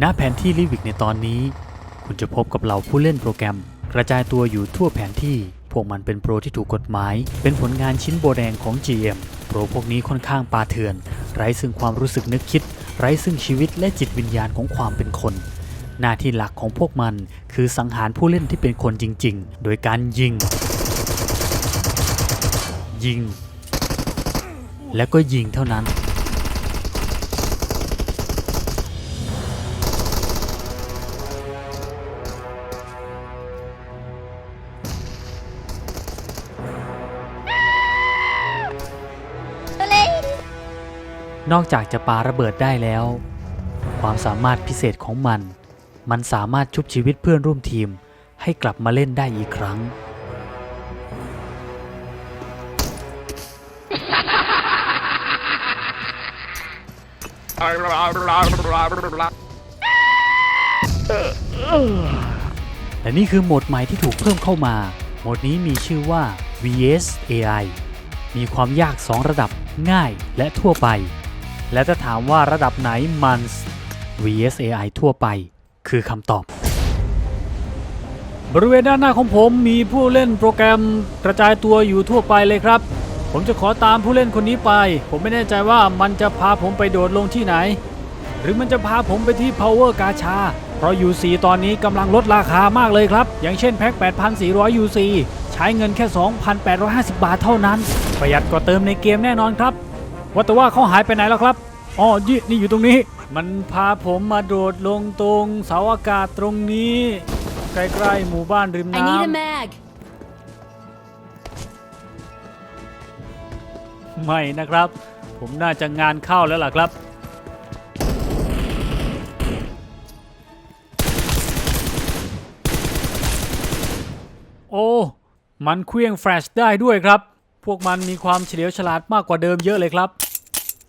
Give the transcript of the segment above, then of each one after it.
ณแผนที่ลิวิกในตอนนี้ คุณจะพบกับเหล่าผู้เล่นโปรแกรม กระจายตัวอยู่ทั่วแผนที่ พวกมันเป็นโปรที่ถูกกฎหมาย เป็นผลงานชิ้นโบแดงของ GM โปรพวกนี้ค่อนข้างปาเถื่อน ไร้ซึ่งความรู้สึกนึกคิด ไร้ซึ่งชีวิตและจิตวิญญาณของความเป็นคน หน้าที่หลักของพวกมันคือสังหารผู้เล่นที่เป็นคนจริง ๆ โดยการยิง ยิง แล้วก็ยิงเท่านั้น นอกจากจะปาระเบิดได้แล้ว ความสามารถพิเศษของมัน มันสามารถชุบชีวิตเพื่อนร่วมทีมให้กลับมาเล่นได้อีกครั้ง และนี่คือโหมดใหม่ที่ถูกเพิ่มเข้ามา โหมดนี้มีชื่อว่า VS AI มีความยาก 2 ระดับง่ายและทั่วไป และถ้าถามว่าระดับไหนมัน VS AI ทั่วไป คือคำตอบ บริเวณด้านหน้าของผมมีผู้เล่นโปรแกรมกระจายตัวอยู่ทั่วไปเลยครับ ผมจะขอตามผู้เล่นคนนี้ไป ผมไม่แน่ใจว่ามันจะพาผมไปโดดลงที่ไหน หรือมันจะพาผมไปที่ Power กาชา เพราะ UC ตอนนี้กำลังลดราคามากเลยครับ อย่างเช่นแพ็ค 8,400 UC ใช้เงินแค่ 2,850 บาทเท่านั้น ประหยัดกว่าเติมในเกมแน่นอนครับ ว่าแต่ว่าเขาหายไปไหนแล้วครับอ๋อยี่นี่อยู่ตรงนี้ มันพาผมมาโดดลงตรงเสาอากาศตรงนี้ ใกล้ๆหมู่บ้านริม I need a น้ำ mag. ไม่นะครับ ผมน่าจะงานเข้าแล้วล่ะครับ โอ้ มันเคลื่องแฟลชได้ด้วยครับ พวกมันมีความเฉลียวฉลาดมากกว่าเดิมเยอะเลยครับ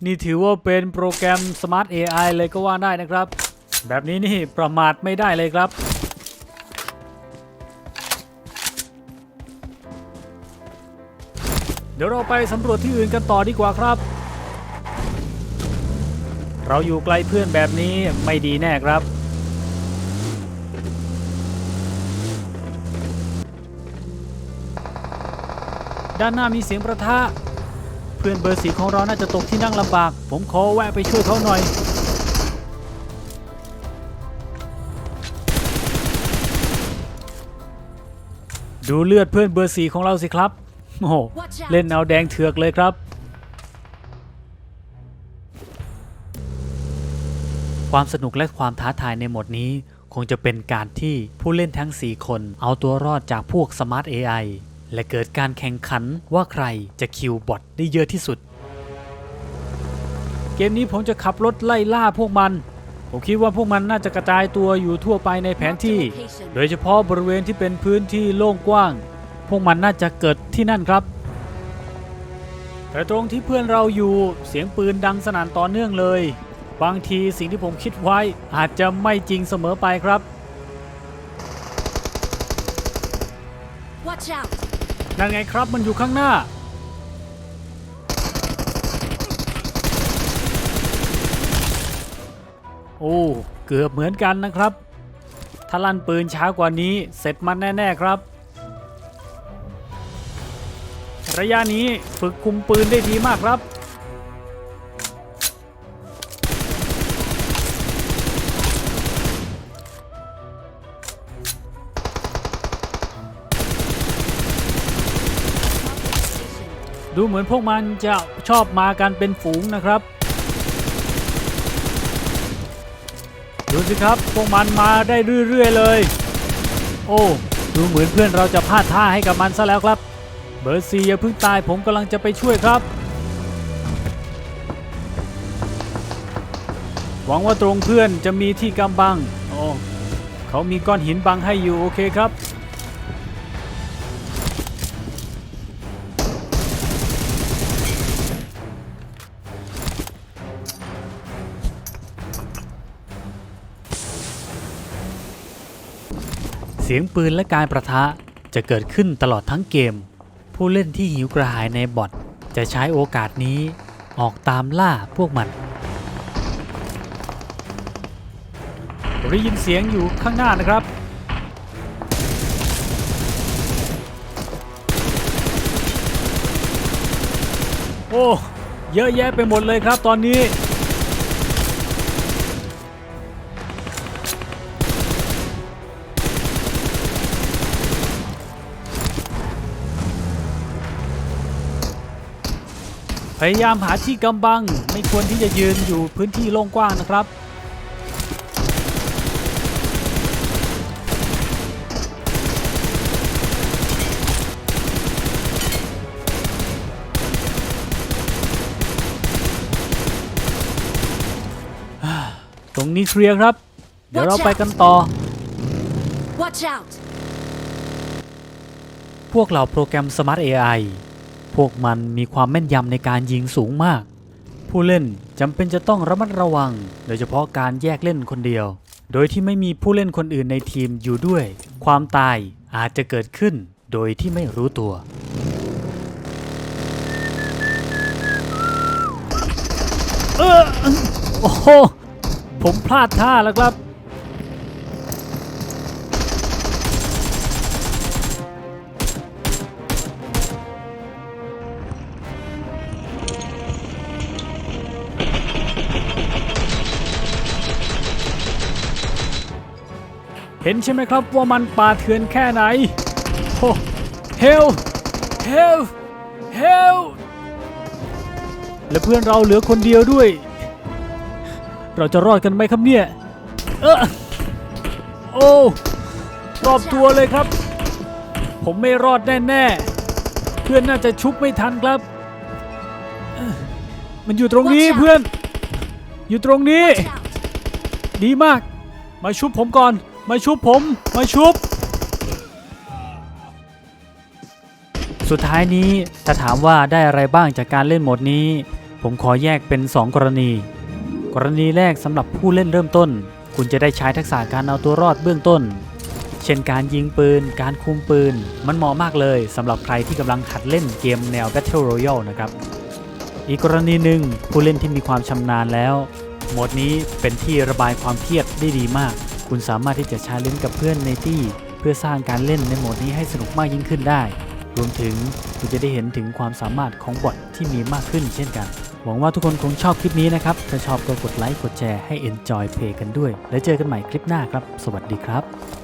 นี่ถือว่าเป็นโปรแกรม Smart AI เลยก็ว่าได้นะครับ แบบนี้นี่ประมาทไม่ได้เลยครับ เดี๋ยวเราไปสำรวจที่อื่นกันต่อดีกว่าครับ เราอยู่ไกลเพื่อนแบบนี้ไม่ดีแน่ครับ ด้านหน้ามีเสียงประทะ เพื่อนเบอร์สีของเราน่าจะตกที่นั่งลำบาก ผมขอแวะไปช่วยเขาหน่อย ดูเลือดเพื่อนเบอร์สีของเราสิครับ โอ้โห Watch out เล่นเอาแดงเถือกเลยครับ ความสนุกและความท้าทายในโหมดนี้คงจะเป็นการที่ผู้เล่นทั้ง 4 คนเอาตัวรอดจากพวก Smart AI และเกิดการแข่งขันว่าใครจะคิวบอทได้เยอะที่สุด เกมนี้ผมจะขับรถไล่ล่าพวกมัน ผมคิดว่าพวกมันน่าจะกระจายตัวอยู่ทั่วไปในแผนที่ โดยเฉพาะบริเวณที่เป็นพื้นที่โล่งกว้าง พวกมันน่าจะเกิดที่นั่นครับ แต่ตรงที่เพื่อนเราอยู่เสียงปืนดังสนั่นต่อเนื่องเลย บางทีสิ่งที่ผมคิดไว้อาจจะไม่จริงเสมอไปครับ Watch out. นั่นไงครับมันอยู่ข้างหน้า โอ้ เกือบเหมือนกันนะครับ ถ้าลั่นปืนช้ากว่านี้เสร็จมันแน่ ๆ ครับ ระยะนี้ฝึกคุมปืนได้ดีมากครับ ดูเหมือนพวกมันจะชอบมากันเป็นฝูงนะครับ ดูสิครับพวกมันมาได้เรื่อยๆเลย โอ้ดูเหมือนเพื่อนเราจะพลาดท่าให้กับมันซะแล้วครับ เบอร์ซีอย่าเพิ่งตายผมกำลังจะไปช่วยครับ หวังว่าตรงเพื่อนจะมีที่กำบังโอ้เขามีก้อนหินบังให้อยู่โอเคครับ เสียงปืนและการประทะจะเกิดขึ้นตลอดทั้งเกม ผู้เล่นที่หิวกระหายในบอทจะใช้โอกาสนี้ออกตามล่าพวกมันผมได้ยินเสียงอยู่ข้างหน้านะครับ โอ้ เยอะแยะไปหมดเลยครับตอนนี้ พยายามหาที่กำบัง ไม่ควรที่จะยืนอยู่พื้นที่โล่งกว้างนะครับ ตรงนี้เคลียร์ครับ เดี๋ยวเราไปกันต่อ Watch out! พวกเราโปรแกรม Smart AI พวกมันมีความแม่นยำในการยิงสูงมาก ผู้เล่นจำเป็นจะต้องระมัดระวัง โดยเฉพาะการแยกเล่นคนเดียว โดยที่ไม่มีผู้เล่นคนอื่นในทีมอยู่ด้วย ความตายอาจจะเกิดขึ้นโดยที่ไม่รู้ตัว เออโอ้โหผมพลาดท่าแล้วครับ เห็นใช่ไหมครับว่ามันป่าเถื่อนแค่ไหนโอ้เฮลเฮลเฮลและเพื่อนเราเหลือคนเดียวด้วย เราจะรอดกันไหมครับเนี่ย เออโอ้รอบตัวเลยครับ ผมไม่รอดแน่ๆ เพื่อนน่าจะชุบไม่ทันครับ มันอยู่ตรงนี้เพื่อน อยู่ตรงนี้ ดีมาก มาชุบผมก่อน มาชุบผม มาชุบ สุดท้ายนี้ถ้าถามว่าได้อะไรบ้างจากการเล่นโหมดนี้ ผมขอแยกเป็น 2 กรณี กรณีแรกสำหรับผู้เล่นเริ่มต้น คุณจะได้ใช้ทักษะการเอาตัวรอดเบื้องต้น เช่นการยิงปืน การคุมปืน มันเหมาะมากเลยสำหรับใครที่กำลังหัดเล่นเกมแนว Battle Royale นะครับอีกกรณีหนึ่งผู้เล่นที่มีความชำนาญแล้ว โหมดนี้เป็นที่ระบายความเครียดได้ดีมาก คุณสามารถที่จะชาเลนจ์กับเพื่อนในที่ เพื่อสร้างการเล่นในโหมดนี้ให้สนุกมากยิ่งขึ้นได้ รวมถึงคุณจะได้เห็นถึงความสามารถของบอทที่มีมากขึ้นเช่นกัน หวังว่าทุกคนคงชอบคลิปนี้นะครับ ถ้าชอบก็กดไลค์ กดแชร์ให้ Enjoy Play กันด้วย แล้วเจอกันใหม่คลิปหน้าครับ สวัสดีครับ